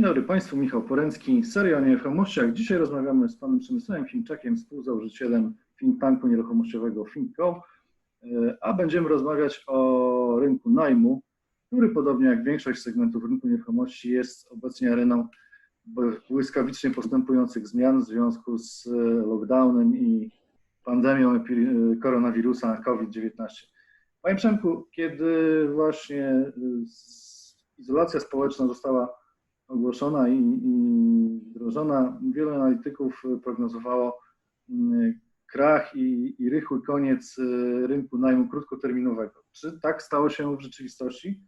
Dzień dobry Państwu, Michał Poręcki, seria o nieruchomościach. Dzisiaj rozmawiamy z Panem Przemysławem Finczakiem, współzałożycielem think tanku nieruchomościowego Finco, a będziemy rozmawiać o rynku najmu, który podobnie jak większość segmentów rynku nieruchomości jest obecnie areną błyskawicznie postępujących zmian w związku z lockdownem i pandemią koronawirusa COVID-19. Panie Przemku, kiedy właśnie izolacja społeczna została ogłoszona i, i wdrożona, wielu analityków prognozowało mm, krach i, i rychły koniec y, rynku najmu krótkoterminowego. Czy tak stało się w rzeczywistości?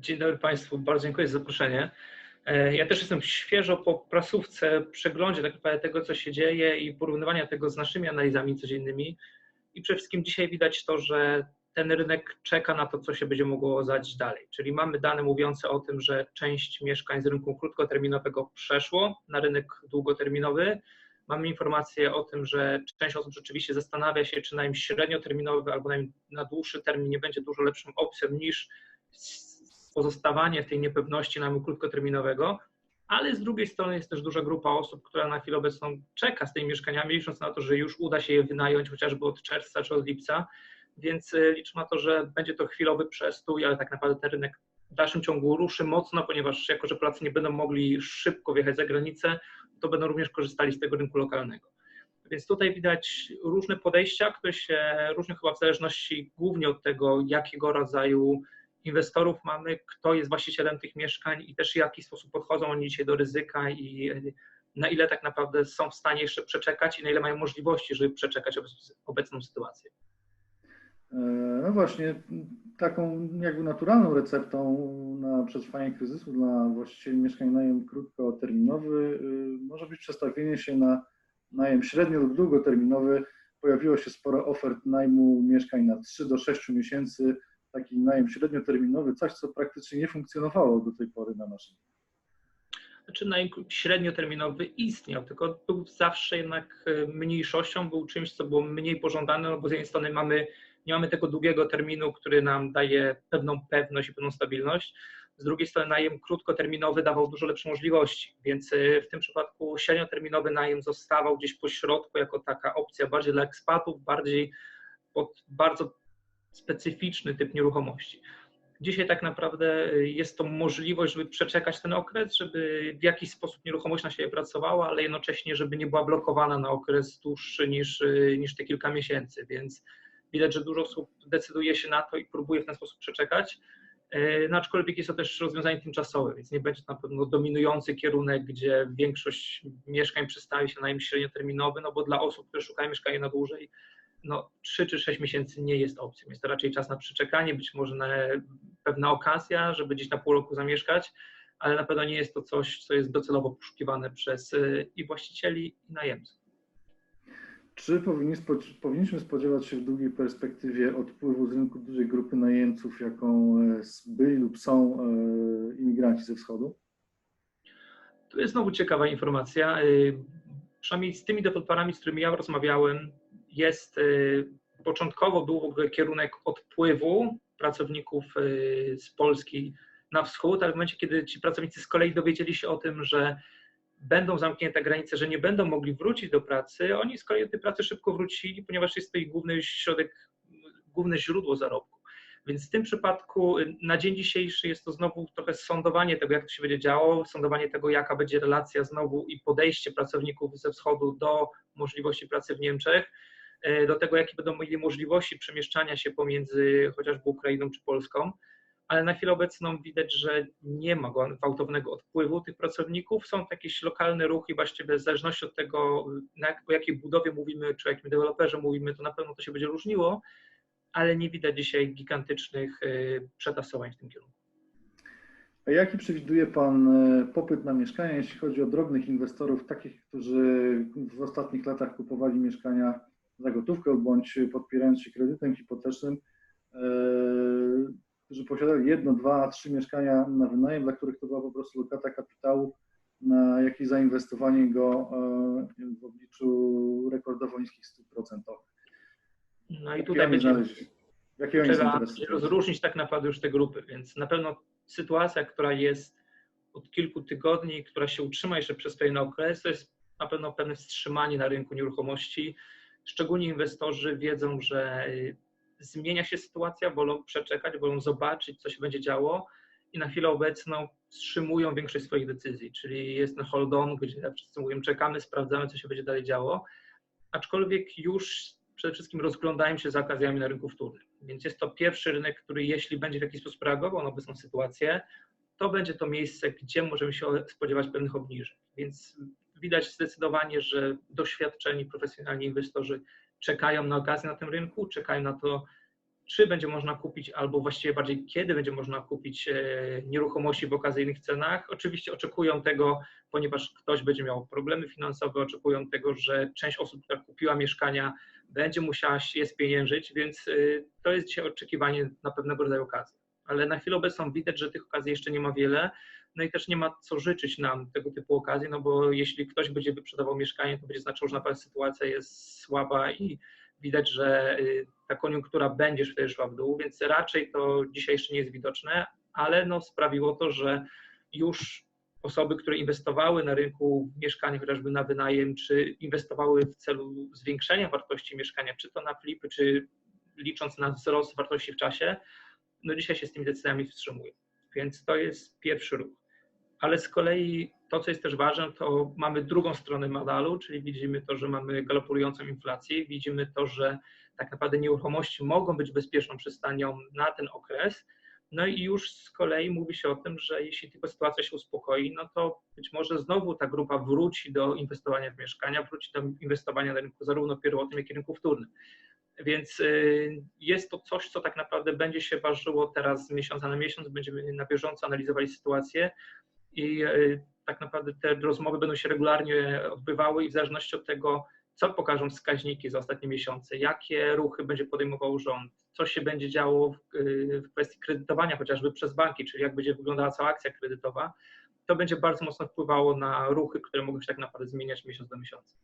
Dzień dobry Państwu, bardzo dziękuję za zaproszenie. E, ja też jestem świeżo po prasówce, przeglądzie tak naprawdę tego, co się dzieje i porównywania tego z naszymi analizami codziennymi. I przede wszystkim dzisiaj widać to, że ten rynek czeka na to, co się będzie mogło zadać dalej. Czyli mamy dane mówiące o tym, że część mieszkań z rynku krótkoterminowego przeszło na rynek długoterminowy. Mamy informacje o tym, że część osób rzeczywiście zastanawia się, czy najem średnioterminowy albo najem na dłuższy termin nie będzie dużo lepszą opcją niż pozostawanie w tej niepewności najmu krótkoterminowego, ale z drugiej strony jest też duża grupa osób, która na chwilę obecną czeka z tymi mieszkaniami, licząc na to, że już uda się je wynająć chociażby od czerwca czy od lipca więc e, liczę na to, że będzie to chwilowy przestój, ale tak naprawdę ten rynek w dalszym ciągu ruszy mocno, ponieważ jako, że Polacy nie będą mogli szybko wjechać za granicę, to będą również korzystali z tego rynku lokalnego. Więc tutaj widać różne podejścia, które się różnią chyba w zależności głównie od tego, jakiego rodzaju inwestorów mamy, kto jest właścicielem tych mieszkań i też w jaki sposób podchodzą oni dzisiaj do ryzyka i e, na ile tak naprawdę są w stanie jeszcze przeczekać i na ile mają możliwości, żeby przeczekać obecną sytuację. E, no właśnie, taką jakby naturalną receptą na przetrwanie kryzysu dla właścicieli mieszkań najem krótkoterminowy y, może być przestawienie się na najem średnio lub długoterminowy. Pojawiło się sporo ofert najmu mieszkań na 3 do 6 miesięcy. Taki najem średnioterminowy, coś co praktycznie nie funkcjonowało do tej pory na naszym znaczy najem średnioterminowy istniał, tylko był zawsze jednak y, mniejszością, był czymś, co było mniej pożądane, no bo z jednej strony mamy nie mamy tego długiego terminu, który nam daje pewną pewność i pewną stabilność. Z drugiej strony najem krótkoterminowy dawał dużo lepsze możliwości, więc y, w tym przypadku średnioterminowy najem zostawał gdzieś po środku jako taka opcja bardziej dla ekspatów, bardziej pod bardzo specyficzny typ nieruchomości. Dzisiaj tak naprawdę y, jest to możliwość, żeby przeczekać ten okres, żeby w jakiś sposób nieruchomość na siebie pracowała, ale jednocześnie, żeby nie była blokowana na okres dłuższy niż, y, niż te kilka miesięcy, więc Widać, że dużo osób decyduje się na to i próbuje w ten sposób przeczekać. E, no aczkolwiek jest to też rozwiązanie tymczasowe, więc nie będzie to na pewno dominujący kierunek, gdzie większość mieszkań przestawi się na najem średnioterminowy, no bo dla osób, które szukają mieszkania na dłużej, no 3 czy 6 miesięcy nie jest opcją. Jest to raczej czas na przeczekanie, być może na pewna okazja, żeby gdzieś na pół roku zamieszkać, ale na pewno nie jest to coś, co jest docelowo poszukiwane przez e, i właścicieli, i najemców. Czy powinniśmy spodziewać się w długiej perspektywie odpływu z rynku dużej grupy najemców, jaką e, byli lub są e, imigranci ze wschodu? To jest znowu ciekawa informacja. E, przynajmniej z tymi deweloperami, z którymi ja rozmawiałem, jest początkowo był w ogóle kierunek odpływu pracowników z Polski na wschód, ale w momencie, kiedy ci pracownicy z kolei dowiedzieli się o tym, że będą zamknięte granice, że nie będą mogli wrócić do pracy, oni z kolei do tej pracy szybko wrócili, ponieważ jest to ich główny środek, główne źródło zarobku. Więc w tym przypadku y, na dzień dzisiejszy jest to znowu trochę sądowanie tego, jak to się będzie działo, sądowanie tego, jaka będzie relacja znowu i podejście pracowników ze wschodu do możliwości pracy w Niemczech, y, do tego, jakie będą mieli możliwości przemieszczania się pomiędzy chociażby Ukrainą czy Polską ale na chwilę obecną widać, że nie ma gwałtownego odpływu tych pracowników. Są jakieś lokalne ruchy, właściwie w zależności od tego, o jakiej budowie mówimy, czy o jakim deweloperze mówimy, to na pewno to się będzie różniło, ale nie widać dzisiaj gigantycznych y, przetasowań w tym kierunku. A jaki przewiduje Pan y, popyt na mieszkania, jeśli chodzi o drobnych inwestorów, takich, którzy w ostatnich latach kupowali mieszkania za gotówkę bądź podpierając się kredytem hipotecznym? Którzy posiadali jedno, dwa, trzy mieszkania na wynajem, dla których to była po prostu lokata kapitału na jakieś zainwestowanie go e, w obliczu rekordowo niskich stóp procentowych. No i tutaj będzie trzeba rozróżnić tak naprawdę już te grupy, więc na pewno sytuacja, która jest od kilku tygodni, która się utrzyma jeszcze przez pewien okres, to jest na pewno pewne wstrzymanie na rynku nieruchomości. Szczególnie inwestorzy wiedzą, że y, zmienia się sytuacja, wolą przeczekać, wolą zobaczyć, co się będzie działo i na chwilę obecną wstrzymują większość swoich decyzji, czyli jest ten hold on, gdzie wszyscy mówią, czekamy, sprawdzamy, co się będzie dalej działo, aczkolwiek już przede wszystkim rozglądają się za okazjami na rynku wtórnym. Więc jest to pierwszy rynek, który jeśli będzie w jakiś sposób reagował na obecną sytuację, to będzie to miejsce, gdzie możemy się spodziewać pewnych obniżek. Więc widać zdecydowanie, że doświadczeni, profesjonalni inwestorzy czekają na okazję na tym rynku, czekają na to, czy będzie można kupić, albo właściwie bardziej kiedy będzie można kupić e, nieruchomości w okazyjnych cenach. Oczywiście oczekują tego, ponieważ ktoś będzie miał problemy finansowe, oczekują tego, że część osób, która kupiła mieszkania, będzie musiała je spieniężyć, więc e, to jest dzisiaj oczekiwanie na pewnego rodzaju okazję. Ale na chwilę obecną widać, że tych okazji jeszcze nie ma wiele, no i też nie ma co życzyć nam tego typu okazji, no bo jeśli ktoś będzie wyprzedawał mieszkanie, to będzie znaczyło, że naprawdę sytuacja jest słaba i widać, że y, ta koniunktura będzie wtedy szła w dół, więc raczej to dzisiaj jeszcze nie jest widoczne, ale no sprawiło to, że już osoby, które inwestowały na rynku mieszkań, chociażby na wynajem, czy inwestowały w celu zwiększenia wartości mieszkania, czy to na flipy, czy licząc na wzrost wartości w czasie, no dzisiaj się z tymi decyzjami wstrzymują. Więc to jest pierwszy ruch. Ale z kolei to, co jest też ważne, to mamy drugą stronę medalu, czyli widzimy to, że mamy galopującą inflację, widzimy to, że tak naprawdę nieruchomości mogą być bezpieczną przystanią na ten okres. No i już z kolei mówi się o tym, że jeśli tylko sytuacja się uspokoi, no to być może znowu ta grupa wróci do inwestowania w mieszkania, wróci do inwestowania na rynku zarówno pierwotnym, jak i rynku wtórnym. Więc y, jest to coś, co tak naprawdę będzie się ważyło teraz z miesiąca na miesiąc. Będziemy na bieżąco analizowali sytuację i y, tak naprawdę te rozmowy będą się regularnie odbywały i w zależności od tego, co pokażą wskaźniki za ostatnie miesiące, jakie ruchy będzie podejmował rząd, co się będzie działo w, y, w kwestii kredytowania chociażby przez banki, czyli jak będzie wyglądała cała akcja kredytowa, to będzie bardzo mocno wpływało na ruchy, które mogą się tak naprawdę zmieniać miesiąc do miesiąca.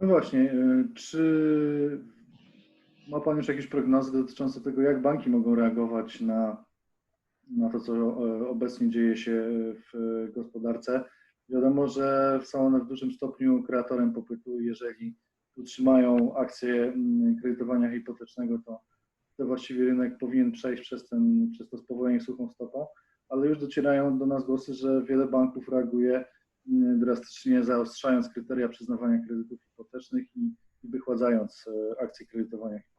No właśnie, y, czy ma Pan już jakieś prognozy dotyczące tego, jak banki mogą reagować na, na to, co e, obecnie dzieje się w gospodarce? Wiadomo, że są one w dużym stopniu kreatorem popytu. Jeżeli utrzymają akcje mm, kredytowania hipotecznego, to, to właściwie rynek powinien przejść przez, ten, przez to spowolnienie suchą stopą, ale już docierają do nas głosy, że wiele banków reaguje mm, drastycznie zaostrzając kryteria przyznawania kredytów hipotecznych i, i wychładzając e, akcje kredytowania hipotecznego.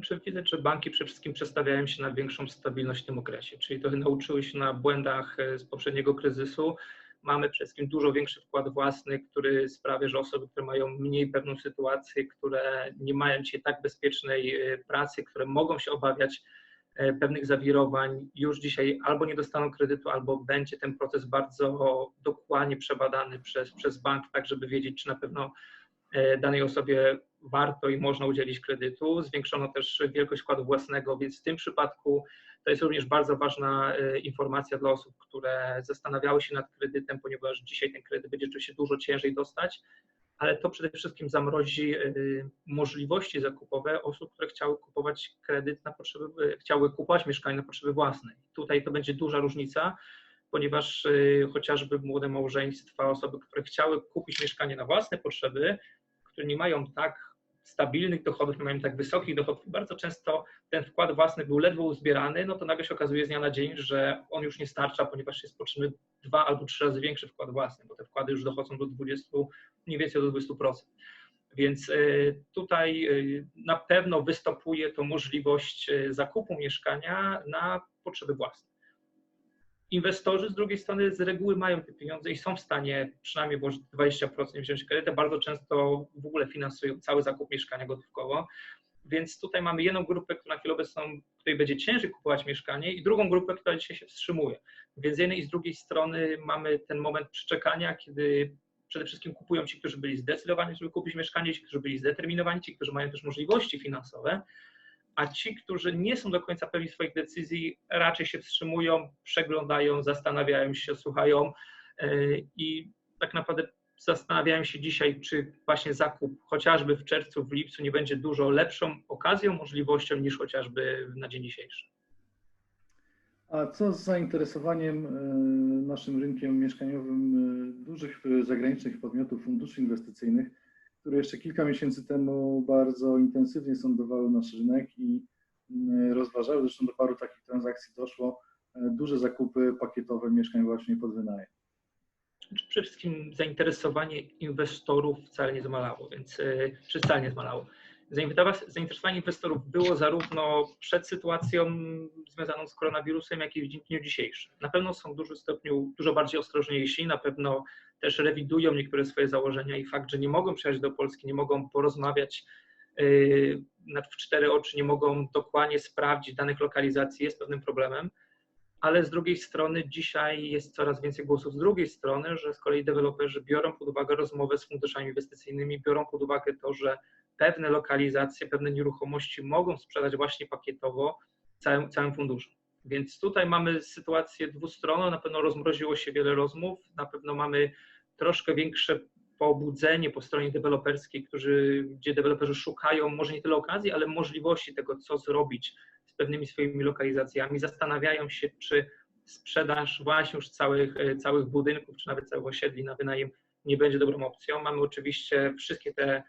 Znaczy widać, że banki przede wszystkim przestawiają się na większą stabilność w tym okresie, czyli trochę nauczyły się na błędach e, z poprzedniego kryzysu, mamy przede wszystkim dużo większy wkład własny, który sprawia, że osoby, które mają mniej pewną sytuację, które nie mają dzisiaj tak bezpiecznej e, pracy, które mogą się obawiać e, pewnych zawirowań, już dzisiaj albo nie dostaną kredytu, albo będzie ten proces bardzo dokładnie przebadany przez, przez bank, tak żeby wiedzieć, czy na pewno danej osobie warto i można udzielić kredytu. Zwiększono też wielkość wkładu własnego, więc w tym przypadku to jest również bardzo ważna e, informacja dla osób, które zastanawiały się nad kredytem, ponieważ dzisiaj ten kredyt będzie oczywiście dużo ciężej dostać, ale to przede wszystkim zamrozi e, możliwości zakupowe osób, które chciały kupować kredyt na potrzeby, e, chciały kupować mieszkanie na potrzeby własne. Tutaj to będzie duża różnica, ponieważ chociażby młode małżeństwa, osoby, które chciały kupić mieszkanie na własne potrzeby, które nie mają tak stabilnych dochodów, nie mają tak wysokich dochodów, bardzo często ten wkład własny był ledwo uzbierany, no to nagle się okazuje z dnia na dzień, że on już nie starcza, ponieważ jest potrzebny dwa albo trzy razy większy wkład własny, bo te wkłady już dochodzą do 20, mniej więcej do 20%. Więc e, tutaj e, na pewno występuje to możliwość e, zakupu mieszkania na potrzeby własne inwestorzy z drugiej strony z reguły mają te pieniądze i są w stanie przynajmniej włożyć 20% i wziąć kredyt. Bardzo często w ogóle finansują cały zakup mieszkania gotówkowo. Więc tutaj mamy jedną grupę, która na chwilę obecną, której będzie ciężej kupować mieszkanie i drugą grupę, która dzisiaj się wstrzymuje. Więc z jednej i z drugiej strony mamy ten moment przeczekania, kiedy przede wszystkim kupują ci, którzy byli zdecydowani, żeby kupić mieszkanie, ci, którzy byli zdeterminowani, ci, którzy mają też możliwości finansowe, a ci, którzy nie są do końca pewni swoich decyzji, raczej się wstrzymują, przeglądają, zastanawiają się, słuchają e, i tak naprawdę zastanawiają się dzisiaj, czy właśnie zakup chociażby w czerwcu, w lipcu nie będzie dużo lepszą okazją, możliwością niż chociażby na dzień dzisiejszy. A co z zainteresowaniem e, naszym rynkiem mieszkaniowym e, dużych zagranicznych podmiotów, funduszy inwestycyjnych, które jeszcze kilka miesięcy temu bardzo intensywnie sądowały nasz rynek i rozważały, zresztą do paru takich transakcji doszło, duże zakupy pakietowe mieszkań właśnie pod wynajem? Przede wszystkim zainteresowanie inwestorów wcale nie zmalało, więc czy wcale nie zmalało zainteresowanie inwestorów było zarówno przed sytuacją związaną z koronawirusem, jak i w dniu dzisiejszym. Na pewno są w dużym stopniu dużo bardziej ostrożniejsi, na pewno też rewidują niektóre swoje założenia i fakt, że nie mogą przyjechać do Polski, nie mogą porozmawiać yy, w cztery oczy, nie mogą dokładnie sprawdzić danych lokalizacji, jest pewnym problemem. Ale z drugiej strony dzisiaj jest coraz więcej głosów z drugiej strony, że z kolei deweloperzy biorą pod uwagę rozmowę z funduszami inwestycyjnymi, biorą pod uwagę to, że pewne lokalizacje, pewne nieruchomości mogą sprzedać właśnie pakietowo całym, całym. Więc tutaj mamy sytuację dwustronną, na pewno rozmroziło się wiele rozmów, na pewno mamy troszkę większe pobudzenie po stronie deweloperskiej, którzy, gdzie deweloperzy szukają może nie tyle okazji, ale możliwości tego, co zrobić z pewnymi swoimi lokalizacjami. Zastanawiają się, czy sprzedaż właśnie już całych, całych budynków, czy nawet całych osiedli na wynajem nie będzie dobrą opcją. Mamy oczywiście wszystkie te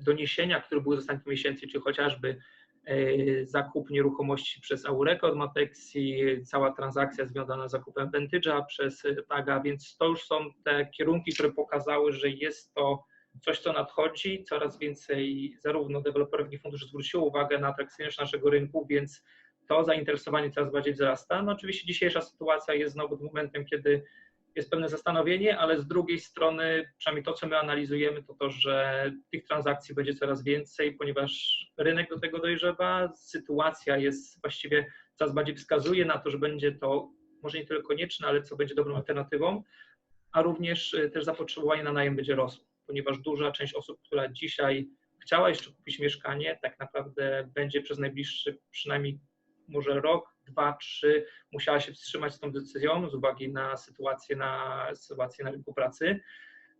doniesienia, które były z ostatnich miesięcy, czy chociażby e, zakup nieruchomości przez Aurekę od Matexi, cała transakcja związana z zakupem Vantage'a przez Taga, więc to już są te kierunki, które pokazały, że jest to coś, co nadchodzi. Coraz więcej zarówno deweloperów, jak i funduszy zwróciło uwagę na atrakcyjność naszego rynku, więc to zainteresowanie coraz bardziej wzrasta. No oczywiście dzisiejsza sytuacja jest znowu momentem, kiedy jest pewne zastanowienie, ale z drugiej strony, przynajmniej to, co my analizujemy, to to, że tych transakcji będzie coraz więcej, ponieważ rynek do tego dojrzewa, sytuacja jest właściwie coraz bardziej wskazuje na to, że będzie to może nie tyle konieczne, ale co będzie dobrą alternatywą, a również y, też zapotrzebowanie na najem będzie rosło, ponieważ duża część osób, która dzisiaj chciała jeszcze kupić mieszkanie, tak naprawdę będzie przez najbliższy przynajmniej może rok, dwa, trzy musiała się wstrzymać z tą decyzją z uwagi na sytuację na, sytuację na rynku pracy.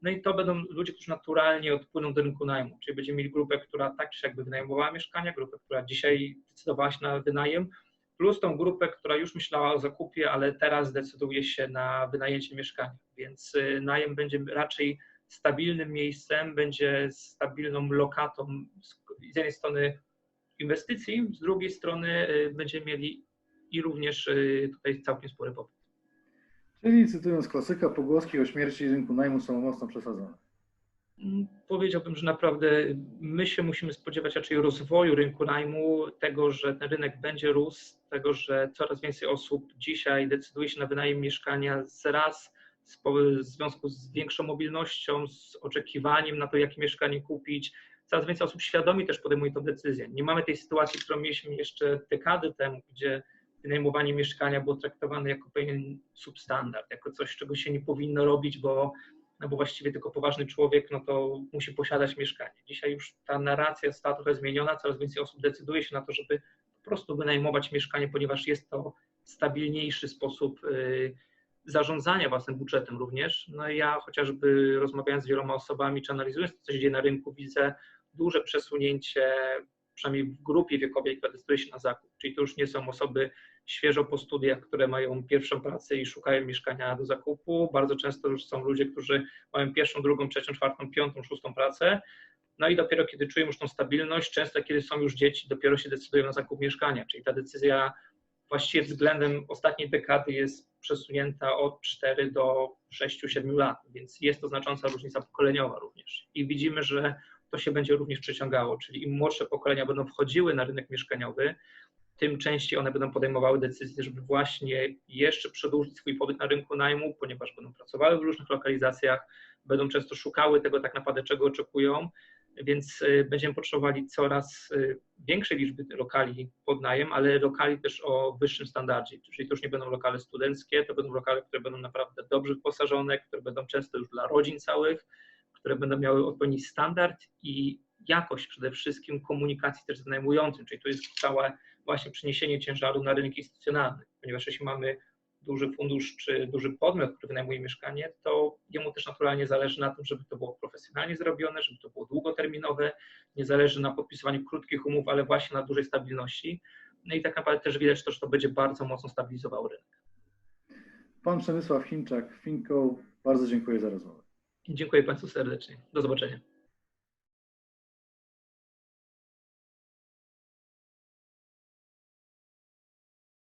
No i to będą ludzie, którzy naturalnie odpłyną do rynku najmu, czyli będziemy mieli grupę, która tak czy jakby wynajmowała mieszkania, grupę, która dzisiaj decydowała się na wynajem, plus tą grupę, która już myślała o zakupie, ale teraz decyduje się na wynajęcie mieszkania. Więc y, najem będzie raczej stabilnym miejscem, będzie stabilną lokatą z jednej strony inwestycji, z drugiej strony y, będziemy mieli i również y, tutaj całkiem spory popyt. Czyli cytując klasyka, pogłoski o śmierci rynku najmu są mocno przesadzone. Mm, powiedziałbym, że naprawdę my się musimy spodziewać raczej rozwoju rynku najmu, tego, że ten rynek będzie rósł, tego, że coraz więcej osób dzisiaj decyduje się na wynajem mieszkania z raz w związku z większą mobilnością, z oczekiwaniem na to, jakie mieszkanie kupić. Coraz więcej osób świadomie też podejmuje tę decyzję. Nie mamy tej sytuacji, którą mieliśmy jeszcze dekady temu, gdzie wynajmowanie mieszkania było traktowane jako pewien substandard, jako coś, czego się nie powinno robić, bo, no bo właściwie tylko poważny człowiek no to musi posiadać mieszkanie. Dzisiaj już ta narracja została trochę zmieniona, coraz więcej osób decyduje się na to, żeby po prostu wynajmować mieszkanie, ponieważ jest to stabilniejszy sposób y, zarządzania własnym budżetem również. No i ja chociażby rozmawiając z wieloma osobami, czy analizując to, co się dzieje na rynku, widzę duże przesunięcie przynajmniej w grupie wiekowej, która decyduje się na zakup. Czyli to już nie są osoby świeżo po studiach, które mają pierwszą pracę i szukają mieszkania do zakupu. Bardzo często już są ludzie, którzy mają pierwszą, drugą, trzecią, czwartą, piątą, szóstą pracę. No i dopiero kiedy czują już tą stabilność, często kiedy są już dzieci, dopiero się decydują na zakup mieszkania. Czyli ta decyzja właściwie względem ostatniej dekady jest przesunięta od 4 do 6-7 lat, więc jest to znacząca różnica pokoleniowa również. I widzimy, że to się będzie również przeciągało, czyli im młodsze pokolenia będą wchodziły na rynek mieszkaniowy, tym częściej one będą podejmowały decyzje, żeby właśnie jeszcze przedłużyć swój pobyt na rynku najmu, ponieważ będą pracowały w różnych lokalizacjach, będą często szukały tego tak naprawdę, czego oczekują, więc y, będziemy potrzebowali coraz y, większej liczby lokali pod najem, ale lokali też o wyższym standardzie, czyli to już nie będą lokale studenckie, to będą lokale, które będą naprawdę dobrze wyposażone, które będą często już dla rodzin całych, które będą miały odpowiedni standard i jakość przede wszystkim komunikacji też z wynajmującym, czyli to jest całe właśnie przeniesienie ciężaru na rynek instytucjonalny, ponieważ jeśli mamy duży fundusz czy duży podmiot, który wynajmuje mieszkanie, to jemu też naturalnie zależy na tym, żeby to było profesjonalnie zrobione, żeby to było długoterminowe, nie zależy na podpisywaniu krótkich umów, ale właśnie na dużej stabilności. No i tak naprawdę też widać to, że to będzie bardzo mocno stabilizowało rynek. Pan Przemysław Chińczak, Finco, bardzo dziękuję za rozmowę. Dziękuję Państwu serdecznie. Do zobaczenia.